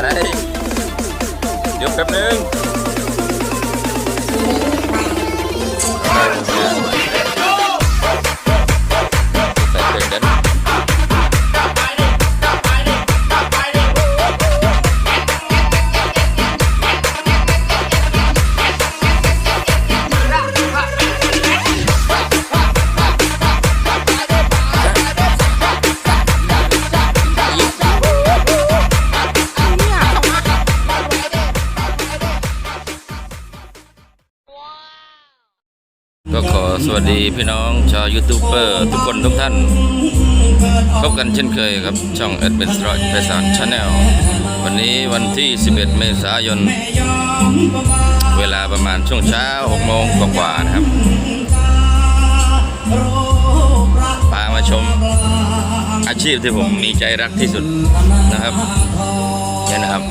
มาได้เดี๋ยวแป๊บนึงใส่เพลงเด่น ก็ขอสวัสดีพี่น้องชาวยูทูบเบอร์ทุกคนทุกท่าน พบกันเช่นเคยครับ ช่องเอ็ดเบนสรอยเพสานชาแนลวันนี้วันที่ 11 เมษายน เวลาประมาณช่วงเช้า6โมงกว่าๆนะครับพามาชมอาชีพที่ผมมีใจรักที่สุดนะครับเนี่ยนะครับ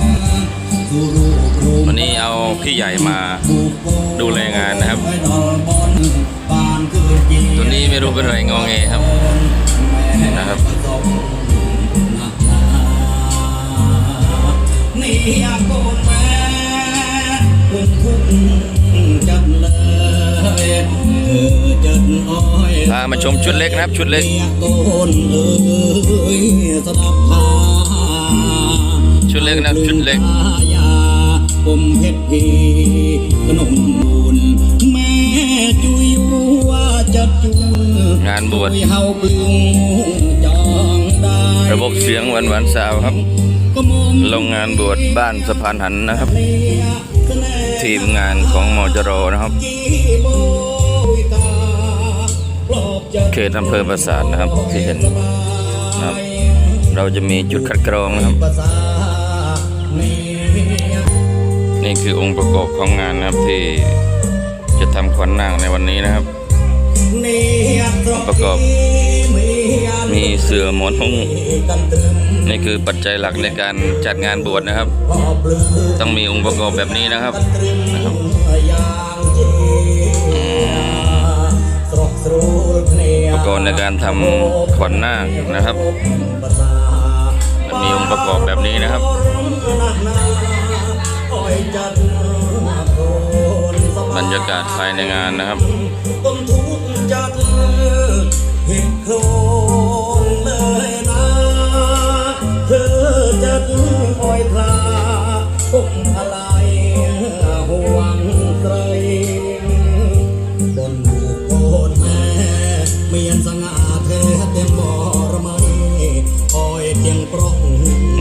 วันนี้เอาพี่ใหญ่มาดูแลงานนะครับ นี้ไม่รู้เป็นอะไรงอแงครับนะครับนี่อยากโกนแม่คุณทุกจัดเลยเธอจัดอ้อยพามาชมชุดเล็กนะครับชุดเล็กอยากโกนเอ้ยสนับพาชุดเล็กนะครับชุดเล็กยาผมเพชรานบวชช่ยเฮาปลึงจองได้ระบบเสียงหวานหวานๆสาวครับก็มองโรงงานบวชบ้านสะพานหันนะครับ ทีมงานของมจรนะครับ เขตอำเภอปราสาทนะครับที่เห็นนะครับ เราจะมีจุดคัดกรองนะครับ นี่คือองค์ประกอบของงานนะครับที่จะทำขวัญนางในวันนี้นะครับ ประกอบ มีเสือหมอนหุ้งนี่คือปัจจัยหลักในการจัดงานบวชนะครับ ต้องมีองค์ประกอบแบบนี้นะครับนะครับอุปกรณ์ในการทำขวัญนาคนะครับมีองค์ประกอบแบบนี้นะครับบรรยากาศภายในงานนะครับ ดเห็ดโคลนเลยนะเธอจัดอ้อยพลาคงอะไรห่วงใครบนบุกโกดแม่เมียนสง่าเธอเต็มบอระไมอ้อยเจียงปรอ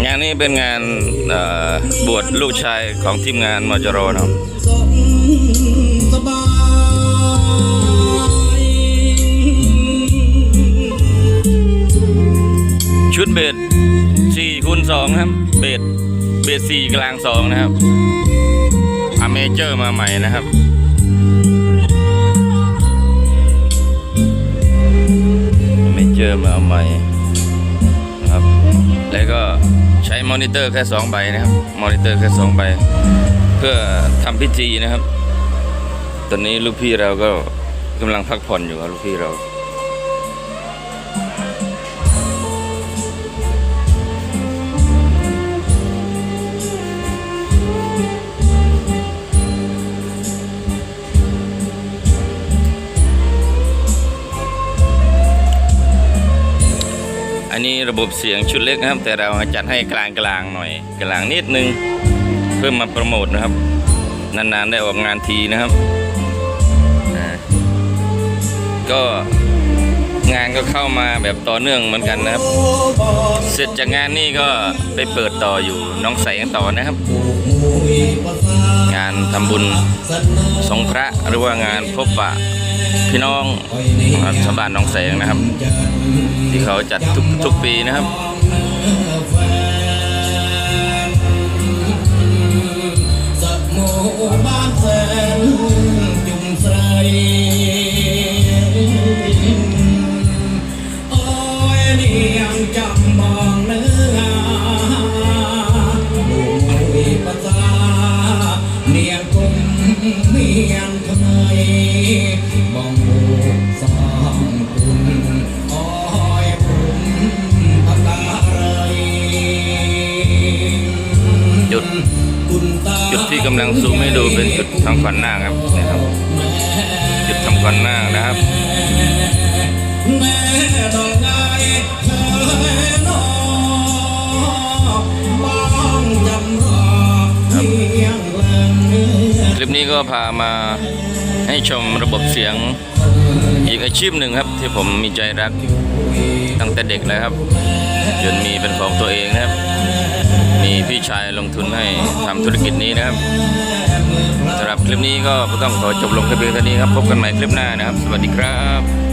งานนี้เป็นงานบวชลูกชายของทีมงานมจรนะ เบส4คูณ2ครับ เบสเบส4กลาง2นะครับอเมเจอร์มาใหม่นะครับอเมเจอร์มาใหม่ครับ แล้วก็ใช้มอนิเตอร์แค่2ใบนะครับ มอนิเตอร์แค่2ใบ เพื่อทำพิธีนะครับ ตอนนี้ลูกพี่เราก็กำลังพักผ่อนอยู่ครับลูกพี่เรา อันนี้ระบบเสียงชุดเล็กนะครับ แต่เราจัดให้กลางกลางหน่อย กลางนิดนึง เพื่อมาโปรโมทนะครับ นานๆได้ออกงานทีนะครับก็งานก็เข้ามาแบบต่อเนื่องเหมือนกันนะครับ เสร็จจากงานนี้ก็ไปเปิดต่ออยู่น้องใสกันต่อนะครับ งานทำบุญสงเคระห์หรือว่างานพบปะพี่น้องชาวบ้านน้องแสงนะครับ ที่เขาจัดทุกทุกปีนะครับังซูมให้ดูเป็นจุดทำขวัญนาคครับนี่ครับ จุดทำขวัญนาคนะครับคลิปนี้ก็พามาให้ชมระบบเสียงอีกอาชีพหนึ่งครับ ที่ผมมีใจรักตั้งแต่เด็กเลยครับ จนมีเป็นของตัวเองนะครับ มีพี่ชายลงทุนให้ทำธุรกิจนี้นะครับสำหรับคลิปนี้ก็ต้องขอจบลงแค่เพียงเท่านี้ครับ พบกันใหม่คลิปหน้านะครับ สวัสดีครับ